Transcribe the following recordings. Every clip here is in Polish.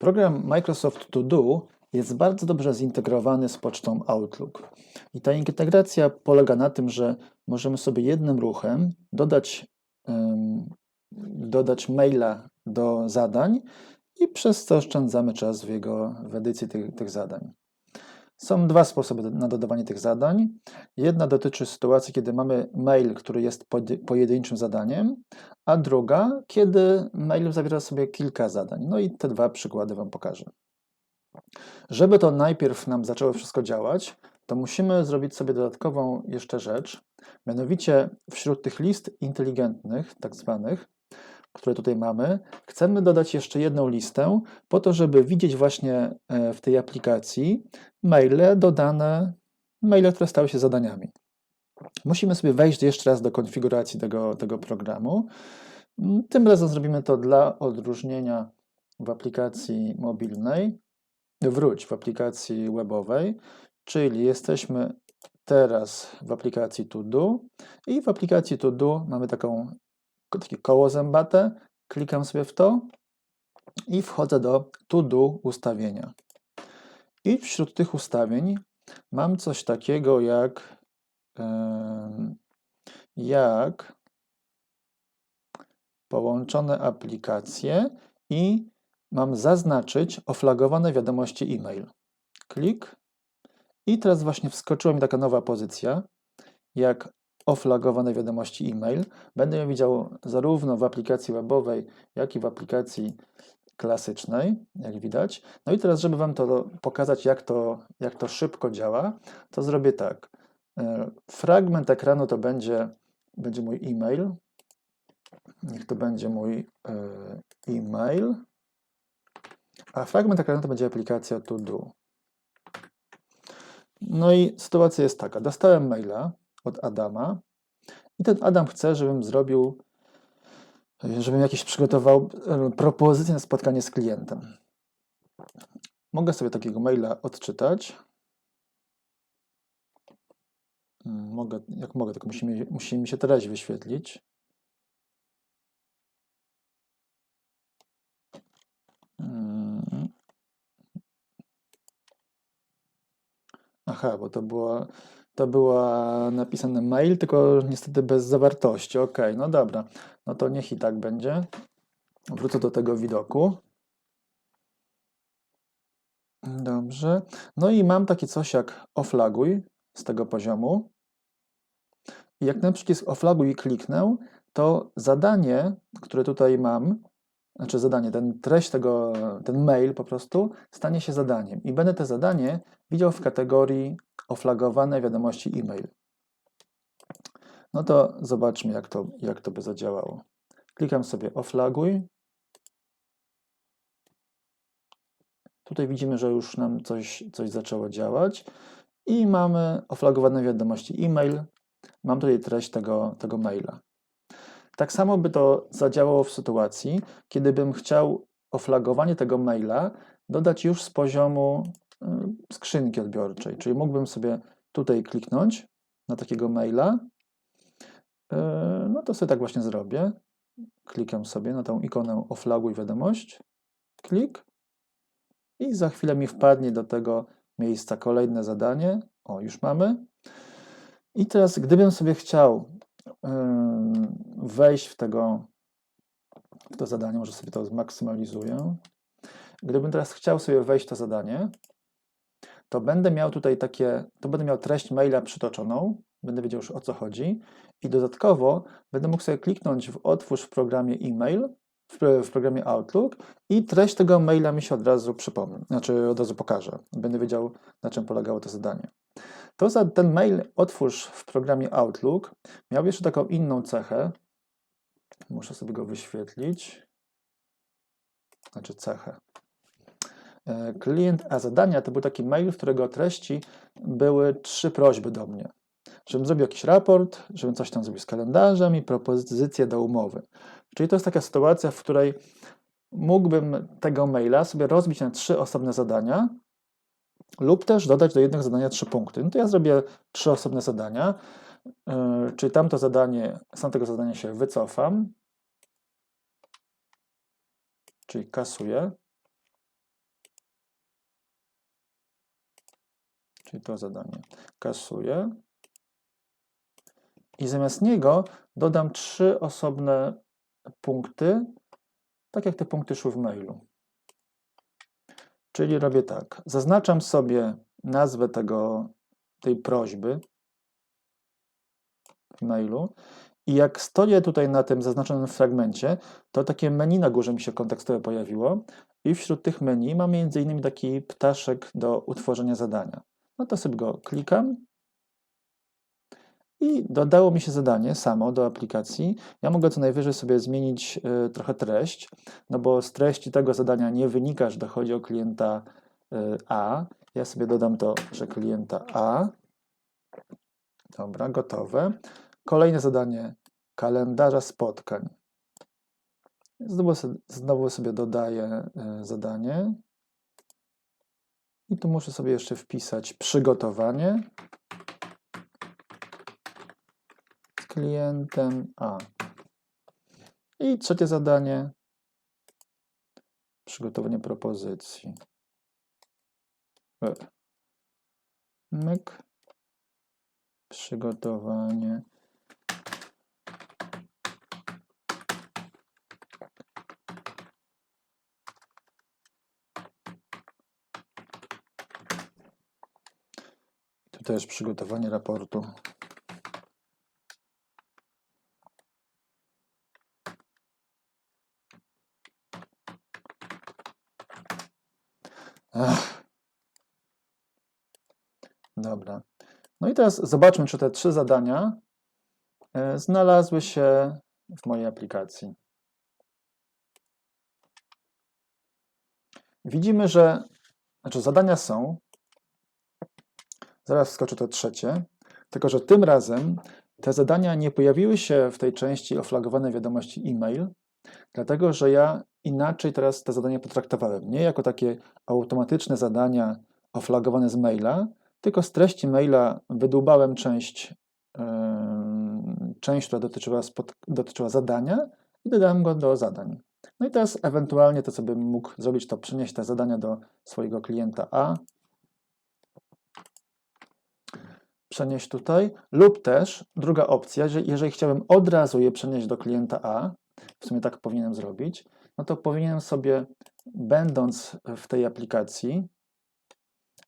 Program Microsoft To Do jest bardzo dobrze zintegrowany z pocztą Outlook. I ta integracja polega na tym, że możemy sobie jednym ruchem dodać, em, dodać maila do zadań i przez to oszczędzamy czas w jego w edycji tych, tych zadań. Są dwa sposoby na dodawanie tych zadań. Jedna dotyczy sytuacji, kiedy mamy mail, który jest pojedynczym zadaniem, a druga, kiedy mail zawiera sobie kilka zadań. No i te dwa przykłady Wam pokażę. Żeby to najpierw nam zaczęło wszystko działać, to musimy zrobić sobie dodatkową jeszcze rzecz. Mianowicie wśród tych list inteligentnych, tak zwanych, które tutaj mamy, chcemy dodać jeszcze jedną listę, po to, żeby widzieć właśnie e, w tej aplikacji maile dodane, maile, które stały się zadaniami. Musimy sobie wejść jeszcze raz do konfiguracji tego, tego programu. Tym razem zrobimy to dla odróżnienia w aplikacji mobilnej, wróć w aplikacji webowej, czyli jesteśmy teraz w aplikacji To Do i w aplikacji To Do mamy taką, takie koło zębate, klikam sobie w to i wchodzę do To Do ustawienia. I wśród tych ustawień mam coś takiego jak, jak połączone aplikacje i mam zaznaczyć oflagowane wiadomości e-mail. Klik i teraz właśnie wskoczyła mi taka nowa pozycja, jak oflagowane wiadomości e-mail. Będę ją widział zarówno w aplikacji webowej, jak i w aplikacji klasycznej, jak widać. No i teraz, żeby Wam to pokazać, jak to, jak to szybko działa, to zrobię tak. E, Fragment ekranu to będzie, będzie mój e-mail. Niech to będzie mój e, e-mail. A fragment ekranu to będzie aplikacja To Do. No i sytuacja jest taka. Dostałem maila od Adama i ten Adam chce, żebym zrobił, żebym jakieś przygotował e, propozycję na spotkanie z klientem. Mogę sobie takiego maila odczytać. Mm, Mogę, jak mogę, tylko musi mi, musi mi się treść wyświetlić. Mm. Aha, bo to była, to była napisane mail, tylko niestety bez zawartości. Ok, no dobra. No to niech i tak będzie. Wrócę do tego widoku. Dobrze. No i mam takie coś jak oflaguj z tego poziomu. I jak ten przycisk oflaguj kliknę, to zadanie, które tutaj mam, znaczy zadanie, ten treść tego, ten mail po prostu stanie się zadaniem i będę to zadanie widział w kategorii oflagowane wiadomości e-mail. No to zobaczmy, jak to, jak to by zadziałało. Klikam sobie oflaguj. Tutaj widzimy, że już nam coś, coś zaczęło działać i mamy oflagowane wiadomości e-mail. Mam tutaj treść tego, tego maila. Tak samo by to zadziałało w sytuacji, kiedy bym chciał oflagowanie tego maila dodać już z poziomu skrzynki odbiorczej. Czyli mógłbym sobie tutaj kliknąć na takiego maila. Y, No to sobie tak właśnie zrobię. Klikam sobie na tą ikonę oflaguj wiadomość. Klik. I za chwilę mi wpadnie do tego miejsca kolejne zadanie. O, już mamy. I teraz, gdybym sobie chciał ym, wejść w tego w to zadanie, może sobie to zmaksymalizuję. Gdybym teraz chciał sobie wejść w to zadanie, to będę miał tutaj takie, to będę miał treść maila przytoczoną, będę wiedział już o co chodzi i dodatkowo będę mógł sobie kliknąć w otwórz w programie e-mail, w, w programie Outlook i treść tego maila mi się od razu przypomni, znaczy od razu pokaże. Będę wiedział, na czym polegało to zadanie. To za ten mail otwórz w programie Outlook miał jeszcze taką inną cechę. Muszę sobie go wyświetlić. Znaczy cechę. E, Klient a zadania to był taki mail, w którego treści były trzy prośby do mnie. Żebym zrobił jakiś raport, żebym coś tam zrobił z kalendarzem i propozycję do umowy. Czyli to jest taka sytuacja, w której mógłbym tego maila sobie rozbić na trzy osobne zadania, lub też dodać do jednego zadania trzy punkty. No to ja zrobię trzy osobne zadania, yy, czyli tamto zadanie, z tamtego zadania się wycofam, czyli kasuję. Czyli to zadanie, kasuję. I zamiast niego dodam trzy osobne punkty, tak jak te punkty szły w mailu. Czyli robię tak, zaznaczam sobie nazwę tego, tej prośby w mailu i jak stoję tutaj na tym zaznaczonym fragmencie, to takie menu na górze mi się kontekstowe pojawiło i wśród tych menu mam m.in. taki ptaszek do utworzenia zadania. No to sobie go klikam i dodało mi się zadanie samo do aplikacji. Ja mogę co najwyżej sobie zmienić y, trochę treść, no bo z treści tego zadania nie wynika, że dochodzi o klienta y, A. Ja sobie dodam to, że klienta A. Dobra, gotowe. Kolejne zadanie kalendarza spotkań. Znowu sobie, dodaję y, zadanie. I tu muszę sobie jeszcze wpisać przygotowanie z klientem A. I trzecie zadanie przygotowanie propozycji. Myk. Przygotowanie. Tu też przygotowanie raportu. Ach. Dobra. No i teraz zobaczmy, czy te trzy zadania e, znalazły się w mojej aplikacji. Widzimy, że znaczy zadania są. Zaraz wskoczę to trzecie. Tylko, że tym razem te zadania nie pojawiły się w tej części oflagowane wiadomości e-mail, dlatego że ja inaczej teraz te zadania potraktowałem. Nie jako takie automatyczne zadania oflagowane z maila, tylko z treści maila wydłubałem część, yy, część która dotyczyła, spod, dotyczyła zadania i dodałem go do zadań. No i teraz ewentualnie to, co bym mógł zrobić, to przenieść te zadania do swojego klienta A, przenieść tutaj, lub też druga opcja, że jeżeli chciałbym od razu je przenieść do klienta A, w sumie tak powinienem zrobić, no to powinienem sobie, będąc w tej aplikacji,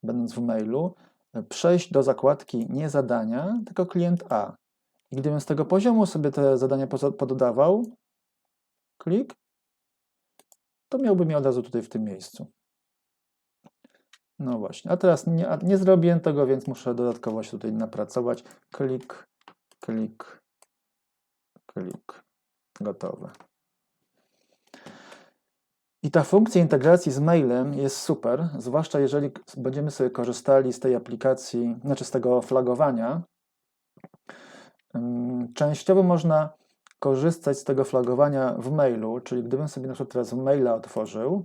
będąc w mailu, przejść do zakładki nie zadania, tylko klient A. I gdybym z tego poziomu sobie te zadania pododawał, klik, to miałbym je od razu tutaj w tym miejscu. No właśnie, a teraz nie, nie zrobiłem tego, więc muszę dodatkowo się tutaj napracować. Klik, klik, klik. Gotowe. I ta funkcja integracji z mailem jest super, zwłaszcza jeżeli będziemy sobie korzystali z tej aplikacji, znaczy z tego flagowania. Częściowo można korzystać z tego flagowania w mailu, czyli gdybym sobie na przykład teraz maila otworzył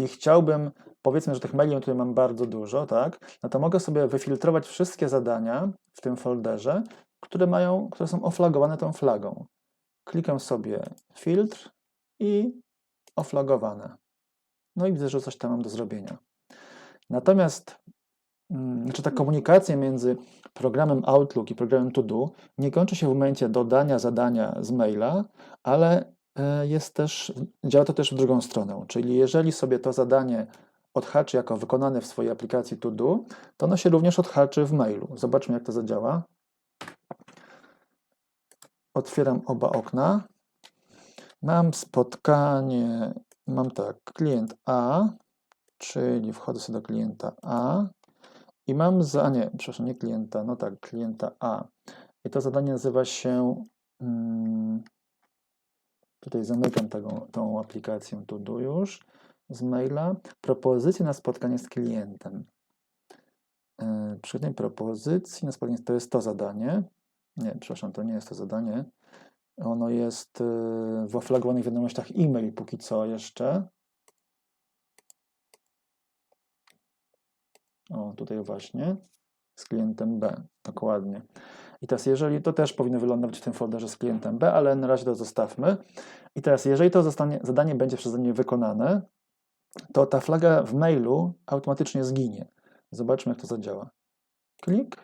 i chciałbym, powiedzmy, że tych maili tutaj mam bardzo dużo, tak, no to mogę sobie wyfiltrować wszystkie zadania w tym folderze, które mają, które są oflagowane tą flagą. Klikam sobie filtr i oflagowane. No i widzę, że coś tam mam do zrobienia. Natomiast mm, znaczy ta komunikacja między programem Outlook i programem To nie kończy się w momencie dodania zadania z maila, ale jest też, działa to też w drugą stronę. Czyli jeżeli sobie to zadanie odhaczy jako wykonane w swojej aplikacji To to ono się również odhaczy w mailu. Zobaczmy, jak to zadziała. Otwieram oba okna. Mam spotkanie, mam tak, klient A, czyli wchodzę sobie do klienta A i mam za, nie, przepraszam, nie klienta, no tak, klienta A. I to zadanie nazywa się, hmm, tutaj zamykam tego, tą aplikację To już z maila, propozycje na spotkanie z klientem. Yy, Przygotowanie propozycji na spotkanie, to jest to zadanie. Nie, przepraszam, to nie jest to zadanie. Ono jest y, w oflagowanych wiadomościach e-mail póki co jeszcze. O, tutaj właśnie, z klientem B, dokładnie. I teraz, jeżeli to też powinno wylądować w tym folderze z klientem B, ale na razie to zostawmy. I teraz, jeżeli to zostanie, zadanie będzie przeze mnie wykonane, to ta flaga w mailu automatycznie zginie. Zobaczmy, jak to zadziała. Klik.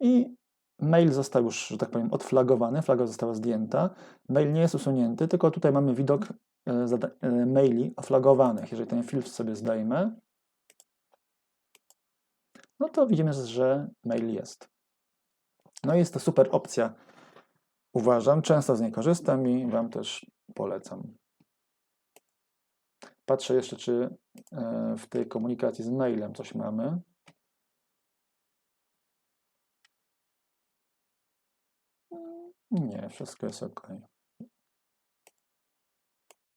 I mail został już, że tak powiem, odflagowany, flaga została zdjęta. Mail nie jest usunięty, tylko tutaj mamy widok e, e, maili oflagowanych. Jeżeli ten filtr sobie zdejmę, no to widzimy, że mail jest. No jest to super opcja. Uważam, często z niej korzystam i Wam też polecam. Patrzę jeszcze, czy e, w tej komunikacji z mailem coś mamy. Nie, wszystko jest ok.